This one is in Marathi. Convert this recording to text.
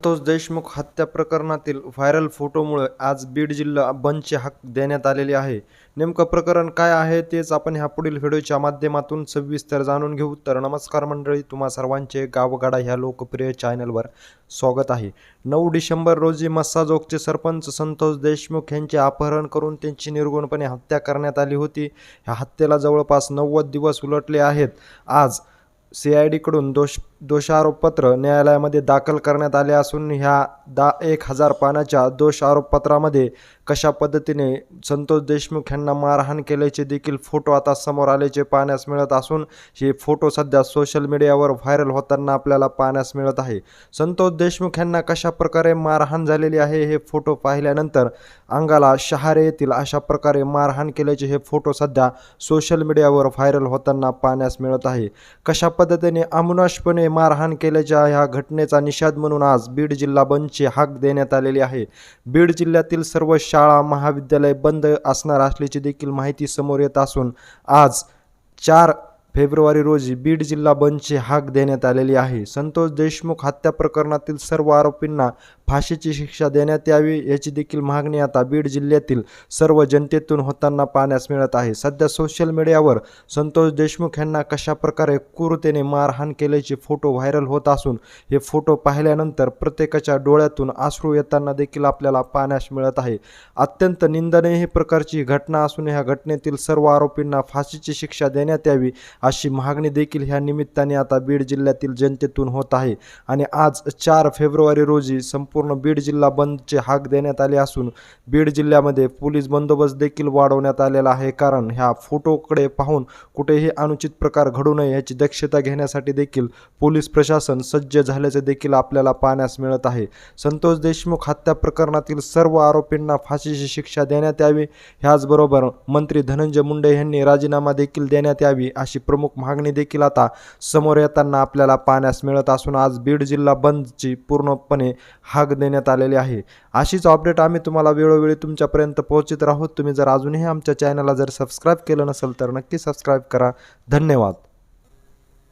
संतोष देशमुख हत्या प्रकरणातील व्हायरल फोटोमुळे आज बीड जिल्हा बंदचे हक देण्यात आलेली आहे. नेमकं प्रकरण काय आहे तेच आपण ह्या पुढील व्हिडिओच्या माध्यमातून सविस्तर जाणून घेऊ. तर नमस्कार मंडळी तुम्हा सर्वांचे गावगाडा ह्या लोकप्रिय चॅनलवर स्वागत आहे. नऊ डिसेंबर रोजी मस्साजोगचे सरपंच संतोष देशमुख यांचे अपहरण करून त्यांची निर्गुणपणे हत्या करण्यात आली होती. ह्या हत्येला जवळपास नव्वद दिवस उलटले आहेत. आज सी आय डीकडून दोष दोषारोपपत्र न्यायालयामध्ये दाखल करण्यात आले असून ह्या दा एक हजार पानाच्या दोष आरोपपत्रामध्ये कशा पद्धतीने संतोष देशमुख यांना मारहाण केल्याचे देखील फोटो आता समोर आल्याचे पाहण्यास मिळत असून हे फोटो सध्या सोशल मीडियावर व्हायरल होताना आपल्याला पाहण्यास मिळत आहे. संतोष देशमुख यांना कशा प्रकारे मारहाण झालेली आहे हे फोटो पाहिल्यानंतर अंगाला शहारे येतील अशा प्रकारे मारहाण केल्याचे हे फोटो सध्या सोशल मीडियावर व्हायरल होताना पाहण्यास मिळत आहे. कशा पद्धतीने अमुनाशपणे मारहाण केल्याच्या ह्या घटनेचा निषेध म्हणून आज बीड जिल्हा बंदची हाक देण्यात आलेली आहे. बीड जिल्ह्यातील सर्व शाळा महाविद्यालय बंद असणार असल्याची देखील माहिती समोर येत असून आज चार फेब्रुवारी रोजी बीड जिल्हा बंदची हाक देण्यात आलेली आहे. संतोष देशमुख हत्या प्रकरणातील सर्व आरोपींना फाशीची शिक्षा देण्यात यावी याची देखील मागणी आता बीड जिल्ह्यातील सर्व जनतेतून होताना पाहण्यास मिळत आहे. सध्या सोशल मीडियावर संतोष देशमुख यांना कशा प्रकारे क्रूरतेने मारहाण केल्याचे फोटो व्हायरल होत असून हे फोटो पाहिल्यानंतर प्रत्येकाच्या डोळ्यातून अश्रू येताना देखील आपल्याला पाहण्यास मिळत आहे. अत्यंत निंदनीय ही प्रकारची घटना असून ह्या घटनेतील सर्व आरोपींना फाशीची शिक्षा देण्यात यावी अशी मागणी देखील ह्या निमित्ताने आता बीड जिल्ह्यातील जनतेतून होत आहे. आणि आज चार फेब्रुवारी रोजी संपूर्ण बीड जिल्हा बंदचे हाक देण्यात आले असून बीड जिल्ह्यामध्ये पोलीस बंदोबस्त देखील वाढवण्यात आलेला आहे. कारण ह्या फोटोकडे पाहून कुठेही अनुचित प्रकार घडू नये याची दक्षता घेण्यासाठी देखील पोलीस प्रशासन सज्ज झाल्याचे देखील आपल्याला पाहण्यास मिळत आहे. संतोष देशमुख हत्या प्रकरणातील सर्व आरोपींना फाशीची शिक्षा देण्यात यावी. ह्याचबरोबर मंत्री धनंजय मुंडे यांनी राजीनामा देखील देण्यात यावी अशी प्रमुख मागणी देखील आता समोर येताना आपल्याला पाहण्यास मिळत असून आज बीड जिल्हा बंदची पूर्णपणे हाक देण्यात आलेली आहे. अशीच अपडेट आम्ही तुम्हाला वेळोवेळी तुमच्यापर्यंत पोहोचत राहू. तुम्ही जर अजूनही आमच्या चॅनलला जर सबस्क्राईब केलं नसेल तर नक्की सबस्क्राईब करा. धन्यवाद.